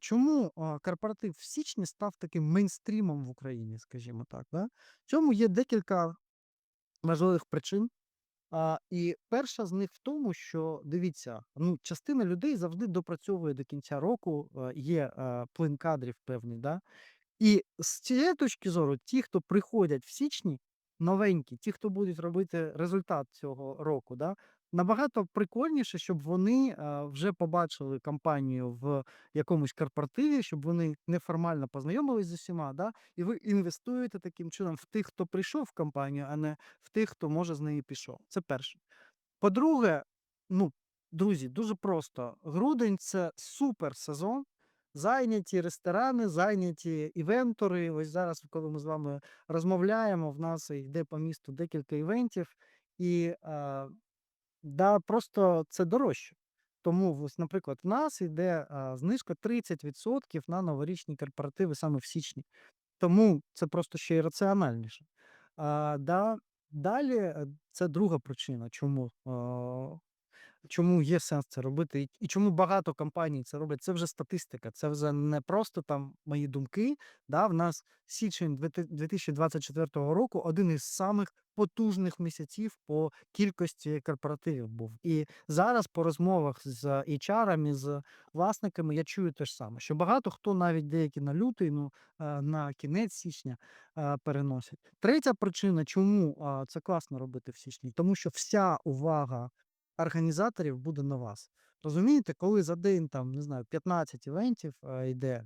Чому, корпоратив в січні став таким мейнстрімом в Україні, скажімо так, да? В цьому є декілька важливих причин. І перша з них в тому, що дивіться, ну, частина людей завжди допрацьовує до кінця року, е, є, е, плин кадрів певний, да? І з цієї точки зору, ті, хто приходять в січні, новенькі, ті, хто будуть робити результат цього року, да, набагато прикольніше, щоб вони е, вже побачили компанію в якомусь корпоративі, щоб вони неформально познайомились з усіма, да, і ви інвестуєте таким чином в тих, хто прийшов в компанію, а не в тих, хто може з неї пішов. Це перше. По-друге, ну, друзі, дуже просто. Грудень це супер сезон. Зайняті ресторани, зайняті івентори. Ось зараз, коли ми з вами розмовляємо, в нас йде по місту декілька івентів, і е, да, просто це дорожче. Тому, ось, наприклад, в нас йде а, знижка 30% на новорічні корпоративи саме в січні. Тому це просто ще й раціональніше. А, да, далі е, це друга причина, чому Чому є сенс це робити, і чому багато компаній це роблять? Це вже статистика, це вже не просто там мої думки. Да, в нас січень 2024 року один із самих потужних місяців по кількості корпоративів був. І зараз по розмовах з HR, з власниками я чую те ж саме, що багато хто навіть деякі на лютий, ну е, на кінець січня е, переносять. Третя причина, чому це класно робити в січні, тому що вся увага організаторів буде на вас. Розумієте, коли за день там, не знаю, 15 івентів е, йде,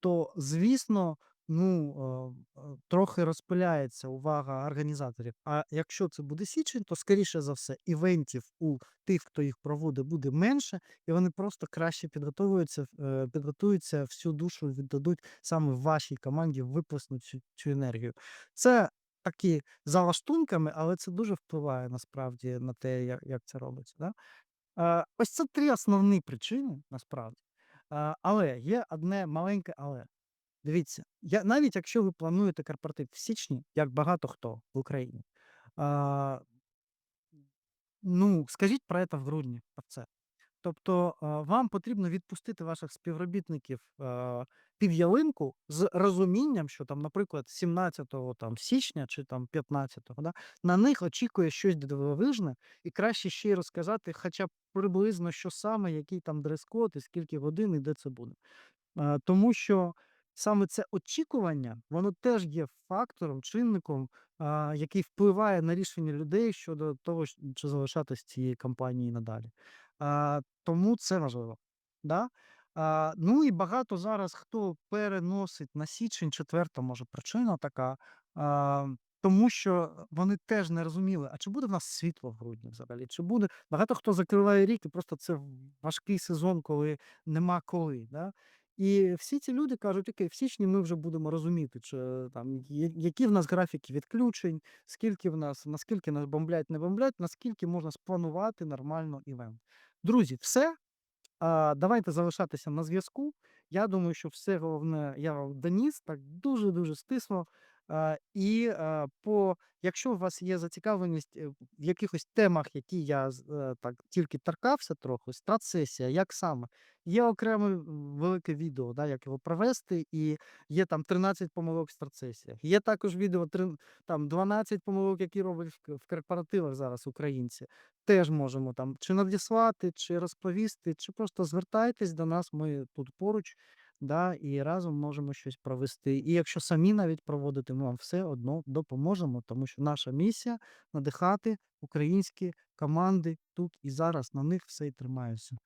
то звісно, ну е, е, трохи розпиляється увага організаторів. А якщо це буде січень, то скоріше за все, івентів у тих, хто їх проводить, буде менше, і вони просто краще підготовуються, е, підготуються, всю душу віддадуть саме вашій команді, виплеснуть цю, цю енергію. Це такі за лаштунками, але це дуже впливає насправді на те, як як це робиться, да. Е, ось це 3 основні причини насправді. Е, але є одне маленьке але. Дивіться, я навіть якщо ви плануєте корпоратив в січні, як багато хто в Україні, а, ну, скажіть про це в грудні, про це. Тобто, вам потрібно відпустити ваших співробітників, а, під ялинку з розумінням, що там, наприклад, 17 там січня чи там 15, да, на них очікує щось дивовижне, і краще ще й розказати хоча б приблизно, що саме, який там дрес-код і скільки годин і де це буде. Е, тому що саме це очікування, воно теж є фактором, чинником, а, який впливає на рішення людей щодо того, чи залишатись цій компанії надалі. А, тому це важливо. Да? Ну і багато зараз хто переносить на січень, четверта, може, причина така, тому що вони теж не розуміли, а чи буде в нас світло в грудні взагалі, чи буде багато хто закриває рік, і просто це важкий сезон, коли нема коли. Да? І всі ці люди кажуть: "Окей, в січні ми вже будемо розуміти, чи там які в нас графіки відключень, скільки в нас наскільки нас бомблять, не бомблять, наскільки можна спланувати нормально івент". Друзі, все. Давайте залишатися на зв'язку. Я думаю, що все головне я вам доніс так дуже-дуже стисло. А, і, по якщо у вас є зацікавленість, е, в якихось темах, які я е, так тільки торкався трохи, стратсесія, як саме? Є окреме велике відео, да, як його провести, і є там 13 помилок в стратсесіях. Є також відео там 12 помилок, які роблять в корпоративах зараз українці. Теж можемо там чи надіслати, чи розповісти, чи просто звертайтесь до нас, ми тут поруч, да, і разом можемо щось провести. І якщо самі навіть проводити, ми вам все одно допоможемо, тому що наша місія надихати українські команди тут і зараз. На них все і тримаюся.